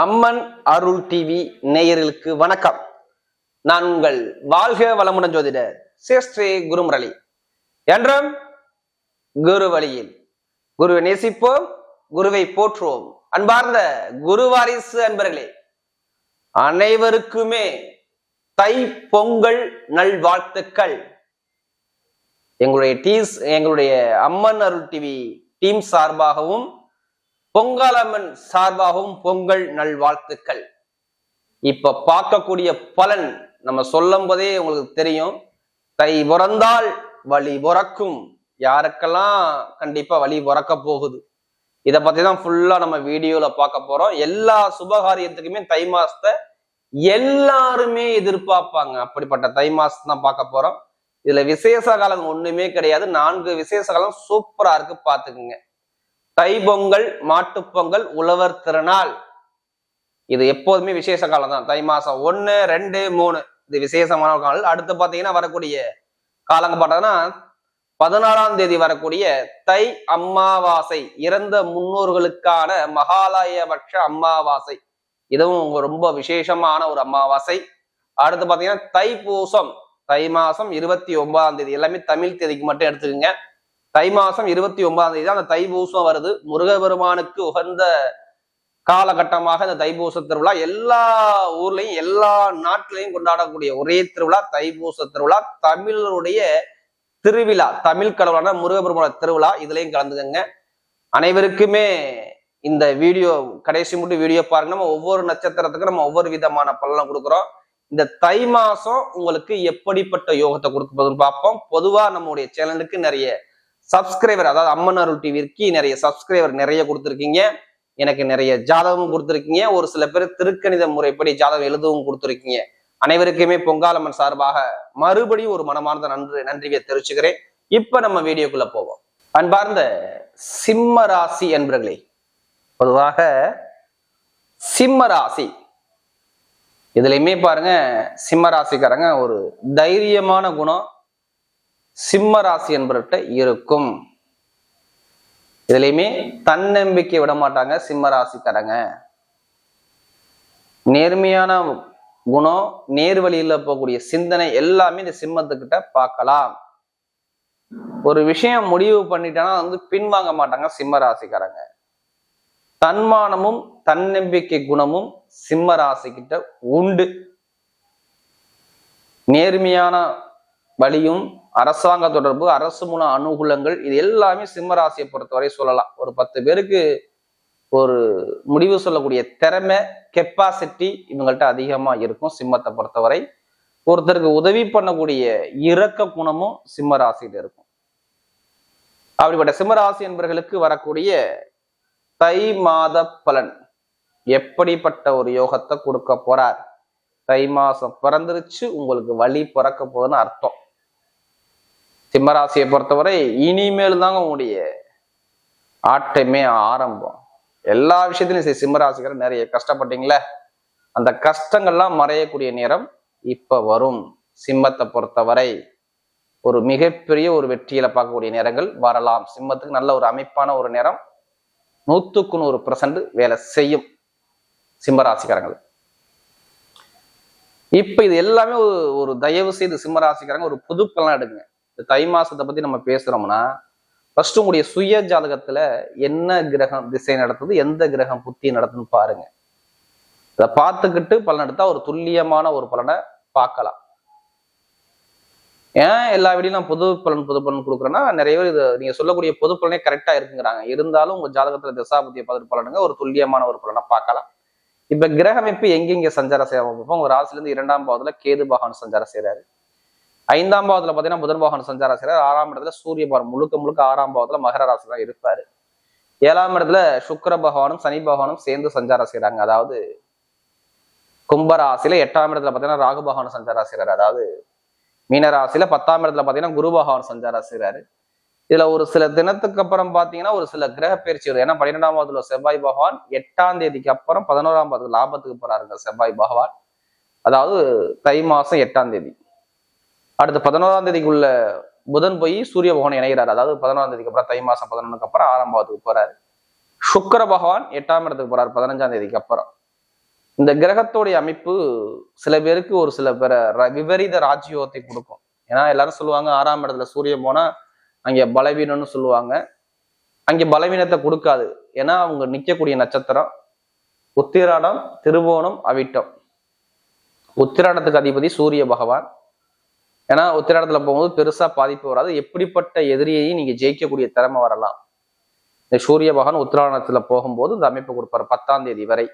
அம்மன் அருள் TV நேயர்களுக்கு வணக்கம். நான் உங்கள் வாழ்க வளமுடன் ஜோதிடர் சேஷ்ரே குருமுரளி. என்றும் குரு வழியில் குருவை நேசிப்போம் குருவை போற்றுவோம். அன்பார்ந்த குரு வாரிசு அன்பர்களே அனைவருக்குமே தை பொங்கல் நல்வாழ்த்துக்கள். எங்களுடைய டீஸ் எங்களுடைய அம்மன் அருள் டிவி டீம் சார்பாகவும் பொங்கலம்மன் சார்பாகவும் பொங்கல் நல்வாழ்த்துக்கள். இப்ப பார்க்கக்கூடிய பலன் நம்ம சொல்லும் போதே உங்களுக்கு தெரியும். தை பிறந்தால் வழி பிறக்கும். யாருக்கெல்லாம் கண்டிப்பா வழி பிறக்க போகுது. இதை பத்தி தான் ஃபுல்லா நம்ம வீடியோல பார்க்க போறோம். எல்லா சுபகாரியத்துக்குமே தை மாசத்தை எல்லாருமே எதிர்பார்ப்பாங்க. அப்படிப்பட்ட தை மாசம் தான் பார்க்க போறோம். இதுல விசேஷ காலம் ஒண்ணுமே கிடையாது. நான்கு விசேஷ காலம் சூப்பரா இருக்கு. பாத்துக்குங்க தை பொங்கல் மாட்டுப்பொங்கல் உழவர் திருநாள். இது எப்போதுமே விசேஷ காலம் தான். தை மாசம் ஒன்று ரெண்டு மூணு. இது விசேஷமான காலம். அடுத்து பார்த்தீங்கன்னா வரக்கூடிய காலங்க பார்த்தோன்னா பதினாலாம் தேதி வரக்கூடிய தை அம்மாவாசை இறந்த முன்னோர்களுக்கான மகாலயபட்ச அமாவாசை இதுவும் ரொம்ப விசேஷமான ஒரு அம்மாவாசை. அடுத்து பாத்தீங்கன்னா தைப்பூசம். தை மாசம் இருபத்தி ஒன்பதாம் தேதி. எல்லாமே தமிழ் தேதிக்கு மட்டும் எடுத்துக்கோங்க. தை மாசம் இருபத்தி ஒன்பதாம் தேதி தான் அந்த தைபூசம் வருது. முருகபெருமானுக்கு உகந்த காலகட்டமாக இந்த தைபூச திருவிழா எல்லா ஊர்லயும் எல்லா நாட்டிலையும் கொண்டாடக்கூடிய ஒரே திருவிழா தைபூச திருவிழா. தமிழருடைய திருவிழா தமிழ் கடவுளான முருகபெருமான திருவிழா. இதுலயும் கலந்துக்கங்க. அனைவருக்குமே இந்த வீடியோ கடைசி மட்டும் வீடியோ பாருங்க. நம்ம ஒவ்வொரு நட்சத்திரத்துக்கும் நம்ம ஒவ்வொரு விதமான பலனும் கொடுக்குறோம். இந்த தை மாசம் உங்களுக்கு எப்படிப்பட்ட யோகத்தை கொடுக்குறதுன்னு பார்ப்போம். பொதுவா நம்முடைய சேனலுக்கு நிறைய சப்ஸ்கிரைபர் அதாவது அம்மன் அருள் டிவிக்கு நிறைய சப்ஸ்கிரைபர் நிறைய கொடுத்துருக்கீங்க. எனக்கு நிறைய ஜாதகமும் கொடுத்துருக்கீங்க. ஒரு சில பேர் திருக்கணித முறைப்படி ஜாதகம் எழுதவும் கொடுத்துருக்கீங்க. அனைவருக்குமே பொங்காலம்மன் சார்பாக மறுபடியும் ஒரு மனமார்ந்த நன்றி நன்றியை தெரிவிச்சுக்கிறேன். இப்ப நம்ம வீடியோக்குள்ள போவோம். அன்பார்ந்த சிம்ம ராசி என்பர்களே பொதுவாக சிம்ம ராசி. இதுலயுமே பாருங்க சிம்ம ராசிக்காரங்க ஒரு தைரியமான குணம் சிம்ம ராசி என்பவர்கிட்ட இருக்கும். இதுலையுமே தன்னம்பிக்கை விட மாட்டாங்க சிம்ம ராசிக்காரங்க. நேர்மையான குணம் நேர் வழியில் போகக்கூடிய சிந்தனை எல்லாமே இந்த சிம்மத்துக்கிட்ட பார்க்கலாம். ஒரு விஷயம் முடிவு பண்ணிட்டேன்னா வந்து பின்வாங்க மாட்டாங்க சிம்ம ராசிக்காரங்க. தன்மானமும் தன்னம்பிக்கை குணமும் சிம்ம ராசிக்கிட்ட உண்டு. நேர்மையான வழியும் அரசாங்க தொடர்பு அரசு மூல அனுகூலங்கள் இது எல்லாமே சிம்மராசியை பொறுத்தவரை சொல்லலாம். ஒரு பத்து பேருக்கு ஒரு முடிவு சொல்லக்கூடிய திறமை கெப்பாசிட்டி இவங்கள்ட்ட அதிகமா இருக்கும் சிம்மத்தை பொறுத்தவரை. ஒருத்தருக்கு உதவி பண்ணக்கூடிய இரக்க குணமும் சிம்ம ராசியில இருக்கும். அப்படிப்பட்ட சிம்மராசி என்பவர்களுக்கு வரக்கூடிய தை மாத பலன். எப்படிப்பட்ட ஒரு யோகத்தை கொடுக்க போறார்? தை மாசம் பிறந்துருச்சு உங்களுக்கு வழி பிறக்க போகுதுன்னு அர்த்தம். சிம்மராசியை பொறுத்தவரை இனிமேல் தாங்க உங்களுடைய ஆட்டமே ஆரம்பம். எல்லா விஷயத்திலும் சரி சிம்மராசிக்காரர் நிறைய கஷ்டப்பட்டீங்களே அந்த கஷ்டங்கள்லாம் மறையக்கூடிய நேரம் இப்ப வரும். சிம்மத்தை பொறுத்தவரை ஒரு மிகப்பெரிய ஒரு வெற்றியில பார்க்கக்கூடிய நேரங்கள் வரலாம். சிம்மத்துக்கு நல்ல ஒரு அமைப்பான ஒரு நேரம் நூத்துக்கு நூறு பர்சன்ட் வேலை செய்யும் சிம்மராசிக்காரங்கள். இப்ப இது எல்லாமே ஒரு ஒரு தயவு செய்து சிம்மராசிக்காரங்க ஒரு புதுப்பெல்லாம் எடுங்க. தை மாசத்தை பத்தி நம்ம பேசுறோம்னா ஃபர்ஸ்ட் உங்களுடைய சுய ஜாதகத்துல என்ன கிரகம் திசை நடத்துது எந்த கிரகம் புத்தி நடத்துன்னு பாருங்க. அதை பார்த்துக்கிட்டு பலன் எடுத்தா ஒரு துல்லியமான ஒரு பலனை பார்க்கலாம். ஏன் எல்லா வீடியும் நான் பொது பலன் பொது பலன் கொடுக்குறேன்னா நிறைய பேர் இது நீங்க சொல்லக்கூடிய பொது பலனே கரெக்டா இருக்குங்கிறாங்க. இருந்தாலும் உங்க ஜாதகத்துல திசாபுத்தியை பார்த்துட்டு பலனுங்க ஒரு துல்லியமான ஒரு பலனை பார்க்கலாம். இப்ப கிரகமைப்பு எங்கெங்க சஞ்சார செய்ய உங்க ராசில இருந்து இரண்டாம் பாவத்துல கேது பகவான் சஞ்சாரம் செய்யறாரு ஐந்தாம் பாவத்துல பாத்தீங்கன்னா புதன் பகவான் சஞ்சாரம் ஆறாம் இடத்துல சூரிய பகவான் முழுக்க முழுக்க ஆறாம் பாவத்துல மகர ராசி தான் இருப்பாரு. ஏழாம் இடத்துல சுக்கர பகவானும் சனி பகவானும் சேர்ந்து சஞ்சாரம் செய்யறாங்க அதாவது கும்பராசியில எட்டாம் இடத்துல பாத்தீங்கன்னா ராகு பகவான் சஞ்சாரம் செய்யறாரு அதாவது மீனராசியில பத்தாம் இடத்துல பாத்தீங்கன்னா குரு பகவான் சஞ்சாரம் செய்யறாரு இதுல ஒரு சில தினத்துக்கு அப்புறம் பாத்தீங்கன்னா ஒரு சில கிரக பயிற்சி வரும் ஏன்னா பன்னிரெண்டாம் பாவத்துல செவ்வாய் பகவான் எட்டாம் தேதிக்கு அப்புறம் பதினோராம் பாவத்துக்கு லாபத்துக்கு போறாருங்க செவ்வாய் பகவான். அதாவது தை மாசம் எட்டாம் தேதி. அடுத்து பதினோராம் தேதிக்குள்ள புதன் போய் சூரிய பகவான் இணைகிறார். அதாவது பதினோராம் தேதிக்கு அப்புறம் தை மாசம் பதினொன்றுக்கு அப்புறம் ஆறாம் பாவத்துக்கு போறாரு. சுக்கர பகவான் எட்டாம் இடத்துக்கு போறாரு பதினஞ்சாம் தேதிக்கு அப்புறம். இந்த கிரகத்தோடைய அமைப்பு சில பேருக்கு ஒரு சில பேரை ர- விபரீத ராஜ்யோகத்தை கொடுக்கும். ஏன்னா எல்லாரும் சொல்லுவாங்க ஆறாம் இடத்துல சூரியன் போனா அங்கே பலவீனம்னு சொல்லுவாங்க. அங்கே பலவீனத்தை கொடுக்காது. ஏன்னா அவங்க நிற்கக்கூடிய நட்சத்திரம் உத்திராடம் திருவோணம் அவிட்டம். உத்திராடத்துக்கு அதிபதி சூரிய பகவான். ஏன்னா உத்திராடத்துல போகும்போது பெருசா பாதிப்பு வராது. எப்படிப்பட்ட எதிரியையும் நீங்க ஜெயிக்கக்கூடிய திறமை வரலாம். இந்த சூரிய பகவான் உத்திராயணத்துல போகும்போது இந்த அமைப்பு கொடுப்பாரு பத்தாம் தேதி வரை.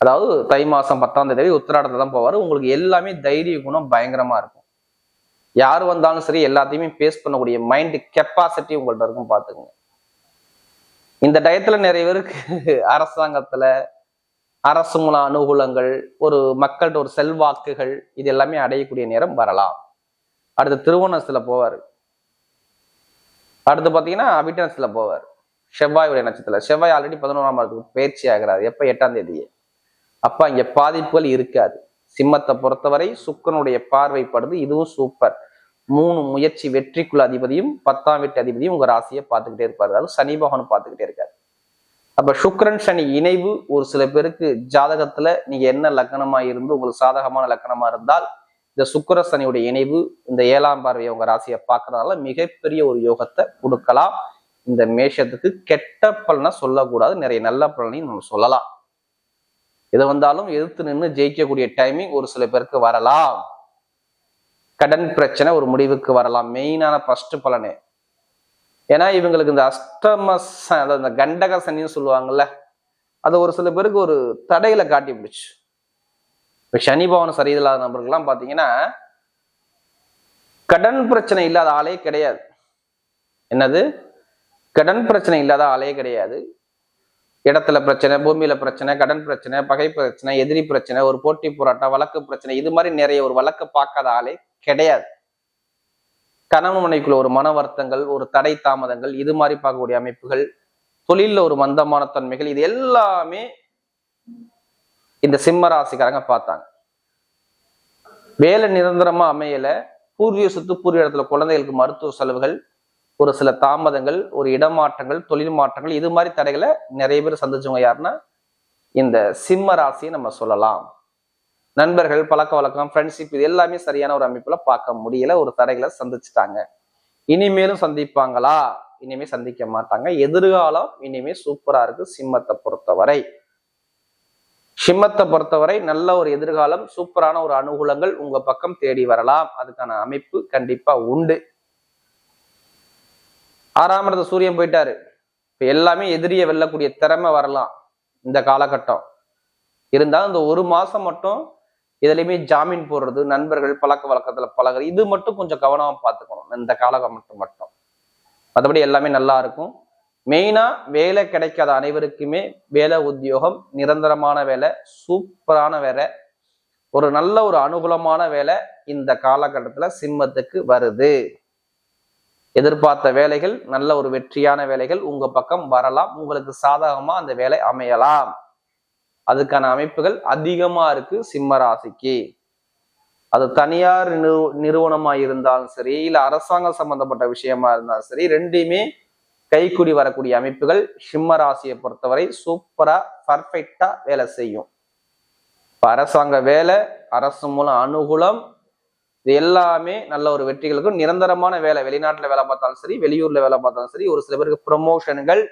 அதாவது தை மாசம் பத்தாம் தேதி உத்திராடத்துல தான் போவாரு. உங்களுக்கு எல்லாமே தைரிய குணம் பயங்கரமா இருக்கும். யார் வந்தாலும் சரி எல்லாத்தையுமே பேஸ் பண்ணக்கூடிய மைண்ட் கெப்பாசிட்டி உங்கள்ட்ட இருக்கும் பாத்துக்கோங்க இந்த டயத்துல நிறைய பேருக்கு அரசாங்கத்துல அரசு மூல அனுகூலங்கள் ஒரு மக்கள்கிட்ட ஒரு செல்வாக்குகள் இது எல்லாமே அடையக்கூடிய நேரம் வரலாம். அடுத்து திருவோணத்தில் போவார். அடுத்து பார்த்தீங்கன்னா அபிட்டன்ஸ்ல போவார். செவ்வாயுடைய நட்சத்திரம் செவ்வாய் ஆல்ரெடி பதினோராம் இடத்துக்கு பயிற்சி ஆகிறார். எப்போ? எட்டாம் தேதியே. அப்போ இங்கே பாதிப்புகள் இருக்காது. சிம்மத்தை பொறுத்தவரை சுக்கனுடைய பார்வைப்படுது இதுவும் சூப்பர். மூணு முயற்சி வெற்றிக்குள்ள அதிபதியும் பத்தாம் வீட்டு அதிபதியும் உங்க ராசியை பார்த்துக்கிட்டே இருப்பாரு. அதாவது சனி பகவான் பார்த்துக்கிட்டே இருக்காரு. அப்ப சுக்ரன் சனி இணைவு ஒரு சில பேருக்கு ஜாதகத்துல நீங்க என்ன லக்கணமா இருந்து உங்களுக்கு சாதகமான லக்கணமா இருந்தால் இந்த சுக்கர சனியுடைய இணைவு இந்த ஏழாம் பார்வையை உங்க ராசியை பார்க்கறதுனால மிகப்பெரிய ஒரு யோகத்தை கொடுக்கலாம். இந்த மேஷத்துக்கு கெட்ட பலனை சொல்லக்கூடாது. நிறைய நல்ல பலனையும் நம்ம சொல்லலாம். எது வந்தாலும் எதிர்த்து நின்று ஜெயிக்கக்கூடிய டைமிங் ஒரு சில பேருக்கு வரலாம். கடன் பிரச்சனை ஒரு முடிவுக்கு வரலாம். மெயினான ஃபர்ஸ்ட் பலனே. ஏன்னா இவங்களுக்கு இந்த அஷ்டம ச- அதாவது இந்த கண்டக சனின்னு சொல்லுவாங்கல்ல அது ஒரு சில பேருக்கு ஒரு தடையில காட்டி பிடிச்சு. இப்போ சனி பவன் சரியில்லாத நபர்கள்லாம் பார்த்தீங்கன்னா கடன் பிரச்சனை இல்லாத ஆளே கிடையாது. என்னது? கடன் பிரச்சனை இல்லாத ஆளே கிடையாது. இடத்துல பிரச்சனை பூமியில பிரச்சனை கடன் பிரச்சனை பகை பிரச்சனை எதிரி பிரச்சனை ஒரு போட்டி போராட்டம் வழக்கு பிரச்சனை இது மாதிரி நிறைய ஒரு வழக்கு பார்க்காத ஆளே கிடையாது. கணவன் மனைக்குள்ள ஒரு மன வருத்தங்கள் ஒரு தடை தாமதங்கள் இது மாதிரி பார்க்கக்கூடிய அமைப்புகள் தொழிலில் ஒரு மந்தமான தன்மைகள் இது எல்லாமே இந்த சிம்ம ராசிக்காரங்க பார்த்தாங்க. வேலை நிரந்தரமா அமையல பூர்வீக சொத்து பூர்வீக இடத்துல குழந்தைகளுக்கு மருத்துவ செலவுகள் ஒரு சில தாமதங்கள் ஒரு இடமாற்றங்கள் தொழில் மாற்றங்கள் இது மாதிரி தடைகளை நிறைய பேர் சந்திச்சவங்க யாருன்னா இந்த சிம்ம ராசியை நம்ம சொல்லலாம். நண்பர்கள் பழக்க வழக்கம் ஃப்ரெண்ட்ஷிப் இது எல்லாமே சரியான ஒரு அமைப்புல பார்க்க முடியல. ஒரு தடைகளை சந்திச்சுட்டாங்க. இனிமேலும் சந்திப்பாங்களா? இனிமே சந்திக்க மாட்டாங்க. எதிர்காலம் இனிமே சூப்பரா இருக்கு சிம்மத்தை பொறுத்தவரை. சிம்மத்தை பொறுத்தவரை நல்ல ஒரு எதிர்காலம் சூப்பரான ஒரு அனுகூலங்கள் உங்க பக்கம் தேடி வரலாம். அதுக்கான அமைப்பு கண்டிப்பா உண்டு. ஆறாம் இடத்து சூரியன் போயிட்டாரு. இப்ப எல்லாமே எதிரியை வெல்லக்கூடிய திறமை வரலாம். இந்த காலகட்டம். இருந்தாலும் இந்த ஒரு மாசம் மட்டும் இதுலையுமே ஜாமீன் போடுறது நண்பர்கள் பழக்க வழக்கத்துல பழகிறது இது மட்டும் கொஞ்சம் கவனமாக பார்த்துக்கணும். இந்த காலகட்டம் மட்டும். மற்றபடி எல்லாமே நல்லா இருக்கும். மெயினா வேலை கிடைக்காத அனைவருக்குமே வேலை உத்தியோகம் நிரந்தரமான வேலை சூப்பரான வேலை ஒரு நல்ல ஒரு அனுகூலமான வேலை இந்த காலகட்டத்தில் சிம்மத்துக்கு வருது. எதிர்பார்த்த வேலைகள் நல்ல ஒரு வெற்றியான வேலைகள் உங்க பக்கம் வரலாம். உங்களுக்கு சாதகமா அந்த வேலை அமையலாம். அதுக்கான அமைப்புகள் அதிகமா இருக்கு சிம்ம ராசிக்கு. அது தனியார் நிறு நிறுவனமா இருந்தாலும் சரி இல்ல அரசாங்கம் சம்பந்தப்பட்ட விஷயமா இருந்தாலும் சரி ரெண்டையுமே கைக்குடி வரக்கூடிய அமைப்புகள் சிம்ம ராசியை பொறுத்தவரை சூப்பரா பர்ஃபெக்டா வேலை செய்யும். இப்ப அரசாங்க வேலை அரசு மூலம் அனுகூலம் இது எல்லாமே நல்ல ஒரு வெற்றிகளுக்கும் நிரந்தரமான வேலை. வெளிநாட்டுல வேலை பார்த்தாலும் சரி வெளியூர்ல வேலை பார்த்தாலும் சரி ஒரு சில பேருக்கு ப்ரொமோஷன்கள்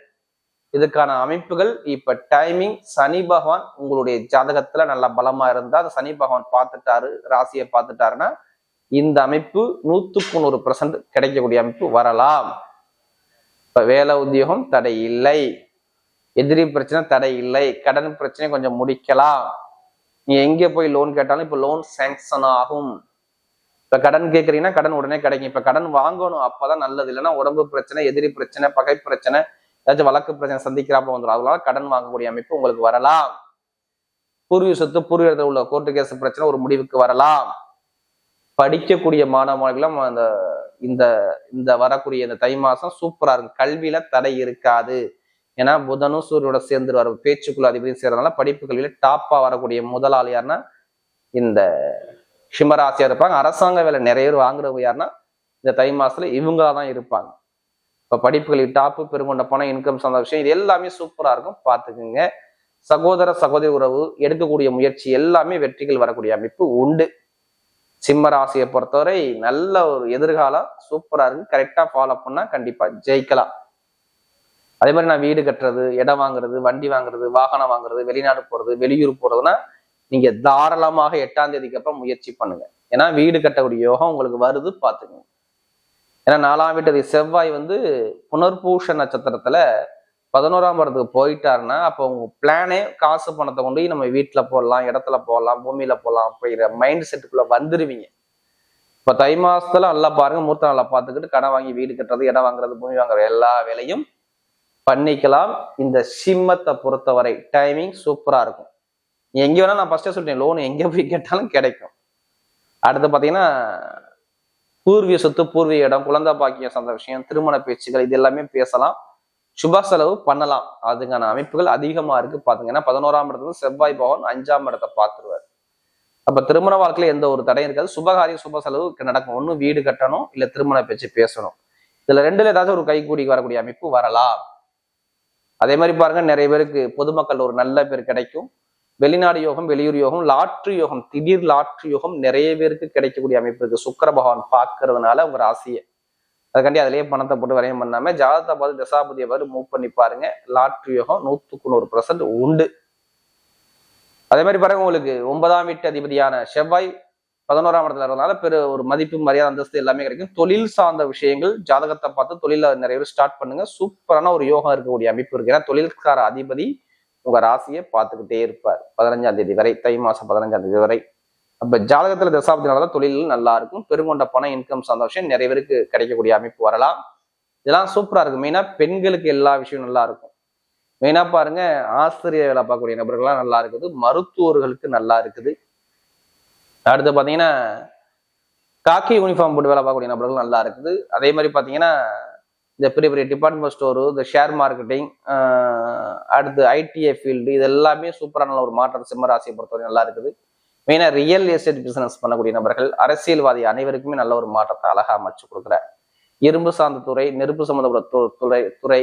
இதுக்கான அமைப்புகள் இப்ப டைமிங் சனி பகவான் உங்களுடைய ஜாதகத்துல நல்ல பலமா இருந்தா அந்த சனி பகவான் பார்த்துட்டாரு ராசியை பார்த்துட்டாருன்னா இந்த அமைப்பு நூத்துக்கு நூறு பர்சன்ட் கிடைக்கக்கூடிய அமைப்பு வரலாம். இப்ப வேலை உத்தியோகம் தடை இல்லை எதிரி பிரச்சனை தடை இல்லை கடன் பிரச்சனை கொஞ்சம் முடிக்கலாம். நீ எங்க போய் லோன் கேட்டாலும் இப்ப லோன் சேங்ஷன் ஆகும். இப்ப கடன் கேட்கறீங்கன்னா கடன் உடனே கிடைக்கும். இப்ப கடன் வாங்கணும் அப்பதான் நல்லது. இல்லைன்னா உடம்பு பிரச்சனை எதிரி பிரச்சனை பகை பிரச்சனை ஏதாச்சும் வழக்கு பிரச்சனை சந்திக்கிறாப்புல வந்துடும் அதனால கடன் வாங்கக்கூடிய அமைப்பு உங்களுக்கு வரலாம். பூர்வீக சொத்து பூர்வீகத்தில் உள்ள கோர்ட்டு கேஸ் பிரச்சனை ஒரு முடிவுக்கு வரலாம். படிக்கக்கூடிய மாணவ மாணவிகளும் அந்த இந்த இந்த வரக்கூடிய இந்த தை மாசம் சூப்பரா இருக்கும். கல்வியில தடை இருக்காது. ஏன்னா புதனும் சூரியனோட சேர்ந்து வர பேச்சுக்குள்ள அதிபதியும் சேர்றதுனால படிப்பு கல்வியில டாப்பா வரக்கூடிய முதல் யாருன்னா இந்த சிம்மராசியா இருப்பாங்க. அரசாங்க வேலை நிறைய பேர் வாங்குறவங்க யாருன்னா இந்த தை மாசத்துல இவங்களா தான் இருப்பாங்க. இப்போ படிப்புகளில் டாப்பு பெருங்கொண்ட பணம் இன்கம் சார்ந்த விஷயம் இது எல்லாமே சூப்பராக இருக்கும். பார்த்துக்குங்க. சகோதர சகோதரி உறவு எடுக்கக்கூடிய முயற்சி எல்லாமே வெற்றிகள் வரக்கூடிய அமைப்பு உண்டு. சிம்ம ராசியை பொறுத்தவரை நல்ல ஒரு எதிர்காலம் சூப்பராக இருக்கு. கரெக்டாக ஃபாலோ பண்ணால் கண்டிப்பாக ஜெயிக்கலாம். அதே மாதிரி நான் வீடு கட்டுறது இடம் வாங்குறது வண்டி வாங்குறது வாகனம் வாங்குறது வெளிநாடு போகிறது வெளியூர் போகிறதுன்னா நீங்கள் தாராளமாக எட்டாம் தேதிக்கு அப்புறம் முயற்சி பண்ணுங்க. ஏன்னா வீடு கட்டக்கூடிய யோகம் உங்களுக்கு வருது பார்த்துக்கோங்க. ஏன்னா நாலாம் வீட்டு செவ்வாய் வந்து புனர்பூஷ நட்சத்திரத்துல பதினோராம் இடத்துக்கு போயிட்டாருன்னா அப்போ உங்க பிளானே காசு பணத்தை கொண்டு போய் நம்ம வீட்டில் போடலாம் இடத்துல போடலாம் பூமியில போடலாம் அப்படிங்கிற மைண்ட் செட்டுக்குள்ள வந்துருவீங்க. இப்போ தை மாசத்துல நல்லா பாருங்க மூத்த நல்லா பார்த்துக்கிட்டு கடை வாங்கி வீடு கட்டுறது இடம் வாங்குறது பூமி வாங்குற எல்லா வேலையும் பண்ணிக்கலாம். இந்த சிம்மத்தை பொறுத்தவரை டைமிங் சூப்பரா இருக்கும். நீ எங்க வேணா நான் ஃபர்ஸ்டே சொல்லிட்டேன் லோன் எங்க போய் கேட்டாலும் கிடைக்கும். அடுத்து பாத்தீங்கன்னா பூர்வீக சொத்து பூர்வீக இடம் குழந்தை பாக்கியம் சார்ந்த விஷயம் திருமண பேச்சுகள் இது எல்லாமே பேசலாம். சுப செலவு பண்ணலாம். அதுக்கான அமைப்புகள் அதிகமா இருக்கு. பாத்தீங்கன்னா பதினோராம் இடத்துல செவ்வாய் பவன் அஞ்சாம் இடத்தை பார்த்துருவார் அப்ப திருமண வாழ்க்கையில எந்த ஒரு தடையும் இருக்காது. சுபகாரியம் சுப செலவு நடக்கும். ஒண்ணு வீடு கட்டணும் இல்ல திருமண பேச்சு பேசணும். இதுல ரெண்டுல ஏதாச்சும் ஒரு கைகூடி வரக்கூடிய அமைப்பு வரலாம். அதே மாதிரி பாருங்க நிறைய பேருக்கு பொதுமக்கள் ஒரு நல்ல பேர் கிடைக்கும். வெளிநாடு யோகம் வெளியூர் யோகம் லாட்ரி யோகம் திடீர் லாட்ரி யோகம் நிறைய பேருக்கு கிடைக்கக்கூடிய அமைப்பு இருக்கு. சுக்கர பகவான் பார்க்கறதுனால உங்க ராசியை. அதுக்காண்டி அதுலயே பணத்தை போட்டு வரையும் பண்ணாம ஜாதகத்தை பார்த்து தசாபதியை பார்த்து மூவ் பண்ணி பாருங்க. லாட்ரி யோகம் நூத்துக்கு நூறு பர்சன்ட் உண்டு. அதே மாதிரி பாருங்க உங்களுக்கு ஒன்பதாம் வீட்டு அதிபதியான செவ்வாய் பதினோராம் இடத்துல இருந்தனால பெரு ஒரு மதிப்பு மரியாதை அந்தஸ்து எல்லாமே கிடைக்கும். தொழில் சார்ந்த விஷயங்கள் ஜாதகத்தை பார்த்து தொழில நிறைய பேர் ஸ்டார்ட் பண்ணுங்க. சூப்பரான ஒரு யோகம் இருக்கக்கூடிய அமைப்பு இருக்கு. ஏன்னா தொழில்கார அதிபதி உங்க ராசியை பார்த்துக்கிட்டே இருப்பார். பதினஞ்சாம் தேதி வரை தை மாசம் பதினஞ்சாம் தேதி வரை. அப்ப ஜாதகத்துல தசாப்தினால தான் தொழில் நல்லா இருக்கும். பெருங்கொண்ட பணம் இன்கம் சந்தோஷம் நிறைய பேருக்கு கிடைக்கக்கூடிய அமைப்பு வரலாம். இதெல்லாம் சூப்பரா இருக்கும். மெயினா பெண்களுக்கு எல்லா விஷயம் நல்லா இருக்கும். மெயினா பாருங்க ஆசிரியர் வேலை பார்க்கக்கூடிய நபர்கள்லாம் நல்லா இருக்குது. மருத்துவர்களுக்கு நல்லா இருக்குது. அடுத்து பாத்தீங்கன்னா காக்கி யூனிஃபார்ம் போட்டு வேலை பார்க்கக்கூடிய நபர்கள் நல்லா இருக்குது. அதே மாதிரி பாத்தீங்கன்னா இந்த பெரிய பெரிய டிபார்ட்மெண்ட் ஸ்டோரு இந்த ஷேர் மார்க்கெட்டிங் அடுத்து ஐடிஐ ஃபீல்டு இது எல்லாமே சூப்பரான ஒரு மாற்றம் சிம்ம ராசியை பொறுத்தவரை நல்லா இருக்குது. மெயினாக ரியல் எஸ்டேட் பிஸ்னஸ் பண்ணக்கூடிய நபர்கள் அரசியல்வாதி அனைவருக்குமே நல்ல ஒரு மாற்றத்தை அழகாக அமைச்சு கொடுக்குறார் இரும்பு சார்ந்த துறை நெருப்பு சம்மந்தப்பட்ட துறை துறை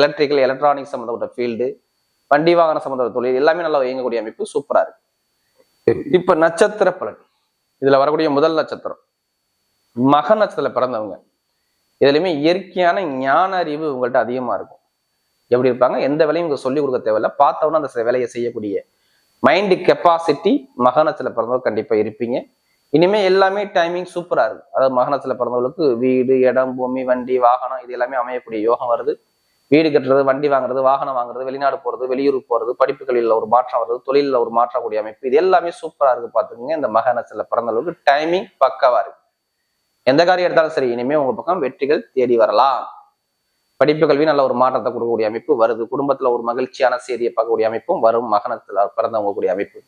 எலக்ட்ரிக்கல் எலக்ட்ரானிக்ஸ் சம்மந்தப்பட்ட ஃபீல்டு வண்டி வாகன சம்மந்தப்பட்ட தொழில் எல்லாமே நல்லா இயங்கக்கூடிய அமைப்பு சூப்பராக இருக்கு. இப்போ நட்சத்திர பலன். இதில் வரக்கூடிய முதல் நட்சத்திரம். மக நட்சத்திரத்தில் பிறந்தவங்க. இதுலையுமே இயற்கையான ஞான அறிவு உங்கள்ட்ட அதிகமாக இருக்கும். எப்படி இருப்பாங்க? எந்த வேலையும் உங்களுக்கு சொல்லி கொடுக்க தேவையில்ல. பார்த்தவொன்னே அந்த வேலையை செய்யக்கூடிய மைண்டு கெப்பாசிட்டி மகனத்தில் பிறந்தவங்க கண்டிப்பாக இருப்பீங்க. இனிமேல் எல்லாமே டைமிங் சூப்பராக இருக்கும். அதாவது மகனத்தில் பிறந்தவங்களுக்கு வீடு இடம் பூமி வண்டி வாகனம் இது எல்லாமே அமையக்கூடிய யோகம் வருது. வீடு கட்டுறது வண்டி வாங்குறது வாகனம் வாங்குறது வெளிநாடு போகிறது வெளியூருக்கு போகிறது படிப்புகளில் ஒரு மாற்றம் வருது தொழிலில் ஒரு மாற்றக்கூடிய அமைப்பு. இது எல்லாமே சூப்பராக இருக்குது பார்த்துக்கோங்க. இந்த மகனத்தில் பிறந்தவங்களுக்கு டைமிங் பக்காவாக இருக்குது எந்த காரியம் எடுத்தாலும் சரி இனிமே உங்க பக்கம் வெற்றிகள் தேடி வரலாம். படிப்பு கல்வி நல்ல ஒரு மாற்றத்தை கொடுக்கக்கூடிய அமைப்பு வருது. குடும்பத்துல ஒரு மகிழ்ச்சியான செய்தியை பார்க்கக்கூடிய அமைப்பும் வரும். மகனத்துல பிறந்தவங்க கூடிய அமைப்பு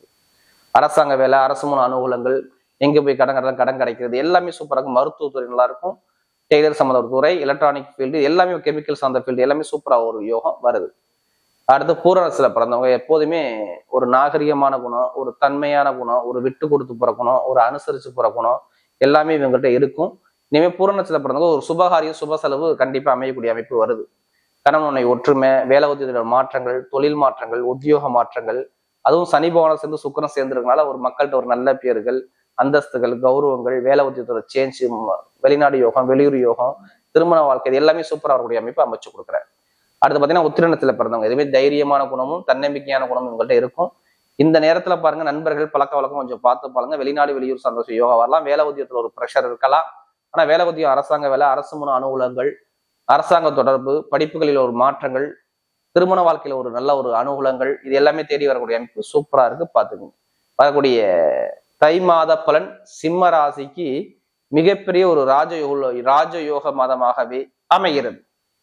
அரசாங்க வேலை அரசு மூணு அனுகூலங்கள் எங்க போய் கடன் கடன் கடன் கிடைக்கிறது எல்லாமே சூப்பராக இருக்கும். மருத்துவத்துறை நல்லா இருக்கும். டெய்லர் சம்மந்த ஒரு துறை எலக்ட்ரானிக் ஃபீல்டு எல்லாமே கெமிக்கல் சார்ந்த ஃபீல்டு எல்லாமே சூப்பராக ஒரு யோகம் வருது. அடுத்து பூரரசுல பிறந்தவங்க எப்போதுமே ஒரு நாகரிகமான குணம் ஒரு தன்மையான குணம் ஒரு விட்டு கொடுத்து பிறக்கணும் ஒரு அனுசரிச்சு பிறக்கணும். எல்லாமே இவங்ககிட்ட இருக்கும். இனிமேல் பூரணத்தில் பிறந்தவங்க ஒரு சுபகாரியம் சுப செலவு கண்டிப்பாக அமையக்கூடிய அமைப்பு வருது. கணவனுடைய ஒற்றுமை வேலை உத்தியோக மாற்றங்கள் தொழில் மாற்றங்கள் உத்தியோக மாற்றங்கள். அதுவும் சனி பவனம் சேர்ந்து சுக்கரம் சேர்ந்துருக்கனால ஒரு மக்கள்கிட்ட ஒரு நல்ல பேர்கள் அந்தஸ்துகள் கௌரவங்கள் வேலை உத்தியோகத்தோட சேஞ்ச் வெளிநாடு யோகம் வெளியூர் யோகம் திருமண வாழ்க்கை இது எல்லாமே சூப்பராக வரக்கூடிய அமைப்பு அமைச்சு கொடுக்குறாரு. அடுத்து பார்த்தீங்கன்னா உத்திரணத்தில் பிறந்தவங்க. எதுவுமே தைரியமான குணமும் தன்னம்பிக்கையான குணமும் உங்கள்கிட்ட இருக்கும். இந்த நேரத்துல பாருங்க நண்பர்கள் பழக்க வழக்கம் கொஞ்சம் பார்த்து பாருங்க. வெளிநாடு வெளியூர் சந்தோஷம் யோகா வரலாம். வேலை உத்தியோகத்துல ஒரு ப்ரெஷர் இருக்கலாம். ஆனா வேலை உத்தியம் அரசாங்க வேலை அரசு முன் அனுகூலங்கள் அரசாங்க தொடர்பு படிப்புகளில் ஒரு மாற்றங்கள் திருமண வாழ்க்கையில ஒரு நல்ல ஒரு அனுகூலங்கள் இது எல்லாமே தேடி வரக்கூடிய அமைப்பு சூப்பரா இருக்கு. பாத்துக்கோங்க வரக்கூடிய தை மாத பலன் சிம்ம ராசிக்கு மிகப்பெரிய ஒரு ராஜயோக ராஜயோக மாதமாகவே அமைகிறது.